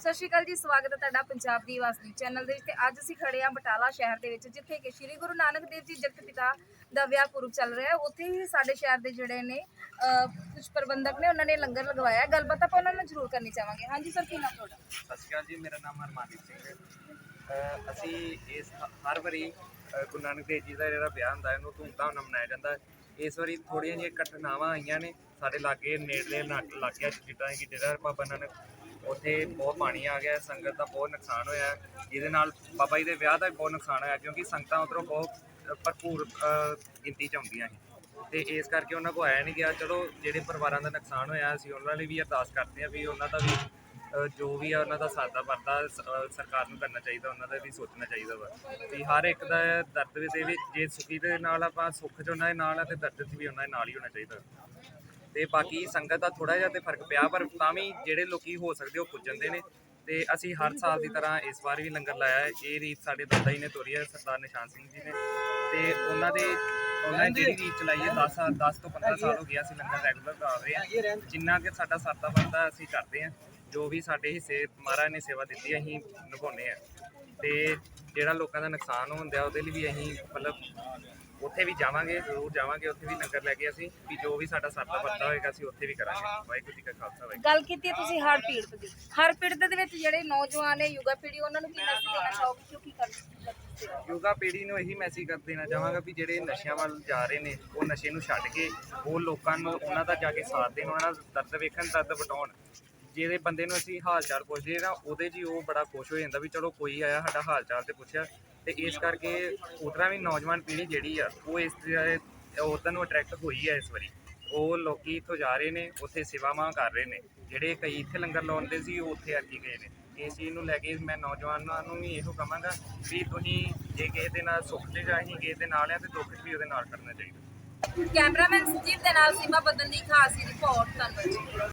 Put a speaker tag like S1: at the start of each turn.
S1: ਸਤਿ ਸ਼੍ਰੀ ਅਕਾਲ ਜੀ, ਸਵਾਗਤ ਹੈ ਤੁਹਾਡਾ ਪੰਜਾਬ ਦੀ ਆਵਾਜ਼ ਚੈਨਲ ਦੇ ਵਿੱਚ ਤੇ ਅੱਜ ਅਸੀਂ ਖੜੇ ਹਾਂ ਬਟਾਲਾ ਸ਼ਹਿਰ ਦੇ ਵਿੱਚ, ਜਿੱਥੇ ਕਿ ਸ੍ਰੀ ਗੁਰੂ ਨਾਨਕ ਦੇਵ ਜੀ ਜਗਤ ਪਿਤਾ ਦਾ ਵਿਆਹ ਪੁਰਬ ਚੱਲ ਰਿਹਾ ਹੈ। ਉੱਥੇ ਹੀ ਸਾਡੇ ਸ਼ਹਿਰ ਦੇ ਜਿਹੜੇ ਨੇ ਕੁਝ ਪ੍ਰਬੰਧਕ ਨੇ, ਉਹਨਾਂ ਨੇ ਲੰਗਰ ਲਗਵਾਇਆ ਗੱਲਬਾਤ ਆਪਾਂ ਉਹਨਾਂ ਨਾਲ ਜ਼ਰੂਰ ਕਰਨੀ ਚਾਹਾਂਗੇ। ਹਾਂਜੀ ਸਰ, ਕੀ ਨਾਮ ਤੁਹਾਡਾ?
S2: ਸਤਿ ਸ਼੍ਰੀ ਅਕਾਲ ਜੀ, ਮੇਰਾ ਨਾਮ ਹਰਮਾਨਦੀਪ ਸਿੰਘ ਹੈ। ਅਸੀਂ ਇਸ ਹਰ ਵਾਰੀ ਗੁਰੂ ਨਾਨਕ ਦੇਵ ਜੀ ਦਾ ਜਿਹੜਾ ਵਿਆਹ ਹੁੰਦਾ ਹੈ, ਉਹਨੂੰ ਧੂਮਧਾਮ ਨਾਲ ਮਨਾਇਆ ਜਾਂਦਾ ਹੈ। ਇਸ ਵਾਰੀ ਥੋੜੀਆਂ ਜਿਹੀਆਂ ਘਟਨਾਵਾਂ ਆਈਆਂ ਨੇ ਸਾਡੇ ਲਾਗੇ ਨੇੜਲੇ ਇਲਾਕਿਆਂ 'ਚ, ਜਿੱਦਾਂ ਕਿ ਡੇਰਾ ਬਾਬਾ ਨਾਨਕ ਉੱਥੇ ਬਹੁਤ ਪਾਣੀ ਆ ਗਿਆ, ਸੰਗਤ ਦਾ ਬਹੁਤ ਨੁਕਸਾਨ ਹੋਇਆ। ਜਿਹਦੇ ਨਾਲ ਬਾਬਾ ਜੀ ਦੇ ਵਿਆਹ ਦਾ ਵੀ ਬਹੁਤ ਨੁਕਸਾਨ ਹੋਇਆ, ਕਿਉਂਕਿ ਸੰਗਤਾਂ ਉਧਰੋਂ ਬਹੁਤ ਭਰਪੂਰ ਗਿਣਤੀ 'ਚ ਆਉਂਦੀਆਂ ਸੀ। ਤੇ ਇਸ ਕਰਕੇ ਉਹਨਾਂ ਕੋ ਆਇਆ ਨਹੀਂ ਗਿਆ। ਚਲੋ, ਜਿਹੜੇ ਪਰਿਵਾਰਾਂ ਦਾ ਨੁਕਸਾਨ ਹੋਇਆ, ਅਸੀਂ ਉਹਨਾਂ ਲਈ ਵੀ ਅਰਦਾਸ ਕਰਦੇ ਹਾਂ ਵੀ ਉਹਨਾਂ ਦਾ ਵੀ ਜੋ ਵੀ ਆ, ਉਹਨਾਂ ਦਾ ਸਾਦਾ ਵਰਤਾ ਸਰਕਾਰ ਨੂੰ ਕਰਨਾ ਚਾਹੀਦਾ, ਉਹਨਾਂ ਦਾ ਵੀ ਸੋਚਣਾ ਚਾਹੀਦਾ ਵਾ। ਵੀ ਹਰ ਇੱਕ ਦਾ ਦਰਦ ਵੀ ਦੇ ਵਿੱਚ, ਜੇ ਸੁਖੀ ਦੇ ਨਾਲ ਆਪਾਂ ਸੁੱਖ 'ਚ ਉਹਨਾਂ ਦੇ ਨਾਲ ਆ, ਤੇ ਦਰਦ 'ਚ ਵੀ ਉਹਨਾਂ ਦੇ ਨਾਲ ਹੀ ਹੋਣਾ ਚਾਹੀਦਾ। ਤੇ ਬਾਕੀ ਸੰਗਤ ਦਾ ਥੋੜਾ ਜਿਹਾ ਤੇ ਫ਼ਰਕ ਪਿਆ, ਪਰ ਤਾਂ ਵੀ ਜਿਹੜੇ ਲੋਕੀ ਹੋ ਸਕਦੇ ਉਹ ਪੁੱਜ ਜਾਂਦੇ ਨੇ ਤੇ ਅਸੀਂ ਹਰ ਸਾਲ ਦੀ ਤਰ੍ਹਾਂ ਇਸ ਵਾਰ ਵੀ ਲੰਗਰ ਲਾਇਆ ਹੈ। ਇਹ ਰੀਤ ਸਾਡੇ ਦਾਦਾ ਜੀ ਨੇ ਤੋਰੀ ਹੈ, ਸਰਦਾਰ ਨਿਸ਼ਾਨ ਸਿੰਘ ਜੀ ਨੇ। ਤੇ ਉਹਨਾਂ ਦੇ, ਉਹਨਾਂ ਨੇ ਜਿਹੜੀ ਰੀਤ ਚਲਾਈ ਹੈ 10 ਸਾਲ 10 ਤੋਂ 15 ਸਾਲ ਹੋ ਗਿਆ ਅਸੀਂ ਲੰਗਰ ਰੈਗੂਲਰ ਕਰ ਰਹੇ ਹਾਂ। ਜਿੰਨਾ ਕਿ ਸਾਡਾ ਸਰਦਾ ਬੰਦਾ ਅਸੀਂ ਕਰਦੇ ਹਾਂ, ਜੋ ਵੀ ਸਾਡੇ ਹਿੱਸੇ, ਮਹਾਰਾਜ ਨੇ ਸੇਵਾ ਦਿੱਤੀ, ਅਸੀਂ ਨਿਭਾਉਂਦੇ ਹਾਂ। ਤੇ ਜਿਹੜਾ ਲੋਕਾਂ ਦਾ ਨੁਕਸਾਨ ਹੁੰਦਾ ਉਹਦੇ ਲਈ ਵੀ ਅਸੀਂ ਮਤਲਬ ਉੱਥੇ ਵੀ ਜਾਵਾਂਗੇ ਜ਼ਰੂਰ ਜਾਵਾਂਗੇ ਉੱਥੇ ਵੀ ਲੰਗਰ ਲੈ ਕੇ ਅਸੀਂ ਵੀ ਜੋ ਵੀ ਸਾਡਾ ਸਰਦਾ ਬੰਦਾ ਹੋਏਗਾ ਅਸੀਂ ਉੱਥੇ ਵੀ ਕਰਾਂਗੇ। ਵਾਹਿਗੁਰੂ ਜੀ ਕਾ ਖਾਲਸਾ ਵਾਹਿਗੁਰੂ
S1: ਗੱਲ ਕੀਤੀ ਹੈ ਤੁਸੀਂ ਹਰ ਪੀੜਤ ਦੀ ਹਰ ਪੀੜਤ ਦੇ ਵਿੱਚ ਜਿਹੜੇ ਨੌਜਵਾਨ ਨੇ ਯੁਵਾ ਪੀੜ੍ਹੀ ਉਹਨਾਂ ਨੂੰ ਕੀ ਮੈਸੇਜ ਦੇਣਾ ਚਾਹੋਗੇ? ਕਿ ਉਹ ਕੀ ਕਰਨ
S2: ਯੋਗਾ ਪੀੜ੍ਹੀ ਨੂੰ ਇਹੀ ਮੈਸੇਜ ਕਰ ਦੇਣਾ ਚਾਹਾਂਗਾ ਵੀ ਜਿਹੜੇ ਨਸ਼ਿਆਂ ਵੱਲ ਜਾ ਰਹੇ ਨੇ ਉਹ ਨਸ਼ੇ ਨੂੰ ਛੱਡ ਕੇ ਉਹ ਲੋਕਾਂ ਨੂੰ ਉਹਨਾਂ ਦਾ ਜਾ ਕੇ ਸਾਥ ਦੇਣ ਉਹਨਾਂ ਦਾ ਦਰਦ ਵੇਖਣ ਦਰਦ ਵਟਾਉਣ। ਜਿਹੜੇ ਬੰਦੇ ਨੂੰ ਅਸੀਂ ਹਾਲ ਚਾਲ ਪੁੱਛਦੇ ਨਾ ਉਹਦੇ 'ਚ ਉਹ ਬੜਾ ਖੁਸ਼ ਹੋ ਜਾਂਦਾ ਵੀ ਚਲੋ ਕੋਈ ਆਇਆ ਸਾਡਾ ਹਾਲ ਚਾਲ ਤੇ ਪੁੱਛਿਆ ਤੇ ਇਸ ਕਰਕੇ ਉਤਰਾ ਵੀ ਨੌਜਵਾਨ ਪੀੜ੍ਹੀ ਜਿਹੜੀ ਆ, ਉਹ ਇਸ ਉਦੋਂ ਨੂੰ ਅਟਰੈਕਟ ਹੋਈ ਹੈ ਇਸ ਵਾਰੀ। ਉਹ ਲੋਕੀ ਇੱਥੋਂ ਜਾ ਰਹੇ ਨੇ, ਉੱਥੇ ਸੇਵਾਵਾਂ ਕਰ ਰਹੇ ਨੇ। ਜਿਹੜੇ ਕਈ ਇੱਥੇ ਲੰਗਰ ਲਾਉਂਦੇ ਸੀ, ਉਹ ਉੱਥੇ ਅਰਕੀ ਗਏ ਨੇ। ਇਸ ਚੀਜ਼ ਨੂੰ ਲੈ ਕੇ ਮੈਂ ਨੌਜਵਾਨਾਂ ਨੂੰ ਵੀ ਇਹੋ ਕਹਾਂਗਾ ਵੀ ਤੁਸੀਂ ਜੇ ਕਿਸੇ ਦੇ ਨਾਲ ਸੁੱਖ ਤੇ ਜਾਂ ਅਸੀਂ ਕਿਸੇ ਦੇ ਨਾਲ ਆ ਤੇ ਦੁੱਖ ਵੀ ਉਹਦੇ ਨਾਲ ਕਰਨਾ ਚਾਹੀਦਾ।
S1: ਕੈਮਰਾਮੈਨ ਸੰਜੀਵ ਦੇ ਨਾਲ ਸੀਮਾ ਬਦਨ ਦੀ ਖਾਸ ਰਿਪੋਰਟ ਧੰਨਵਾਦ